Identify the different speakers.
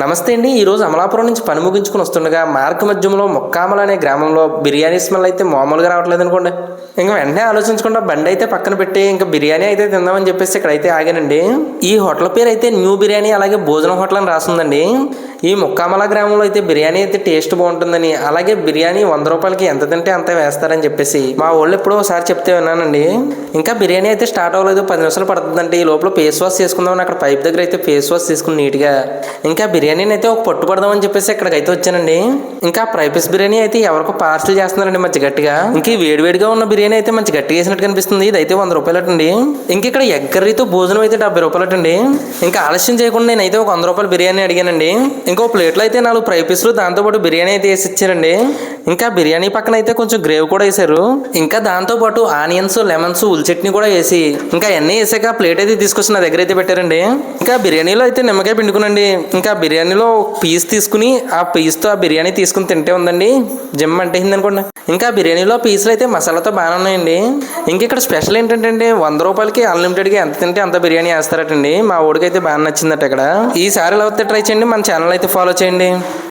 Speaker 1: నమస్తే అండి. ఈ రోజు అమలాపురం నుంచి పని ముగించుకుని వస్తుండగా మార్గ మధ్యంలో ముక్కామల అనే గ్రామంలో బిర్యానీ స్మెల్ అయితే మామూలుగా రావట్లేదు అనుకోండి. ఇంకా వెంటనే ఆలోచించకుండా బండి అయితే పక్కన పెట్టి ఇంకా బిర్యానీ అయితే తిందామని చెప్పేసి ఇక్కడైతే ఆగానండి. ఈ హోటల్ పేరు అయితే న్యూ బిర్యానీ అలాగే భోజనం హోటల్ అని రాసిందండి. ఈ ముక్కామల గ్రామంలో అయితే బిర్యానీ అయితే టేస్ట్ బాగుంటుందని అలాగే బిర్యానీ వంద రూపాయలకి ఎంత తింటే అంత వేస్తారని చెప్పేసి మా వాళ్ళు ఎప్పుడో ఒకసారి చెప్తే విన్నానండి. ఇంకా బిర్యానీ అయితే స్టార్ట్ అవ్వలేదు. పది నిమిషాలు పడుతుందంటే ఈ లోపల ఫేస్ వాష్ చేసుకుందామని అక్కడ పైప్ దగ్గర అయితే ఫేస్ వాష్ తీసుకుని నీట్గా ఇంకా బిర్యానీని అయితే ఒక పట్టు పడదామని చెప్పేసి ఇక్కడికి అయితే వచ్చానండి. ఇంకా ప్రైపస్ బిర్యానీ అయితే ఎవరికో పార్సల్ చేస్తున్నారండి మంచి గట్టిగా. ఇంకా వేడివేడిగా ఉన్న బిర్యానీ అయితే మంచి గట్టిగా వేసినట్టు కనిపిస్తుంది. ఇది అయితే వంద రూపాయలటండి. ఇంక ఇక్కడ ఎగ్ కర్రీతో భోజనం అయితే డెబ్బై రూపాయలటండి. ఇంకా ఆలస్యం చేయకుండా నేనైతే ఒక వంద రూపాయల బిర్యానీ అడిగానండి. ఇంకో ప్లేట్లో అయితే నాలుగు ఫ్రై పీసులు దాంతోపాటు బిర్యానీ అయితే వేసి ఇచ్చారండి. ఇంకా బిర్యానీ పక్కన అయితే కొంచెం గ్రేవ్ కూడా వేశారు. ఇంకా దాంతోపాటు ఆనియన్స్ లెమన్స్ ఉల్లి చట్నీ కూడా వేసి ఇంకా అన్నీ వేసాక ప్లేట్ అయితే తీసుకొచ్చి నా దగ్గర అయితే పెట్టారండి. ఇంకా బిర్యానీలో అయితే నిమ్మకాయ పిండుకునండి ఇంకా బిర్యానీలో పీస్ తీసుకుని ఆ పీస్తో ఆ బిర్యానీ తీసుకుని తింటే ఉందండి. జిమ్ అంటే అనుకోండి. ఇంకా బిర్యానీలో పీసులు అయితే మసాలాతో బాగానే ఉన్నాయండి. ఇంక ఇక్కడ స్పెషల్ ఏంటంటే అండి వంద రూపాయలకి అన్లిమిటెడ్గా ఎంత తింటే అంత బిర్యానీ వేస్తారటండి. మా ఊడికి అయితే బాగా నచ్చిందట ఇక్కడ. ఈసారి ఎలా వస్తే ట్రై చేయండి మన ఛానల్ అయితే ఫాలో చేయండి.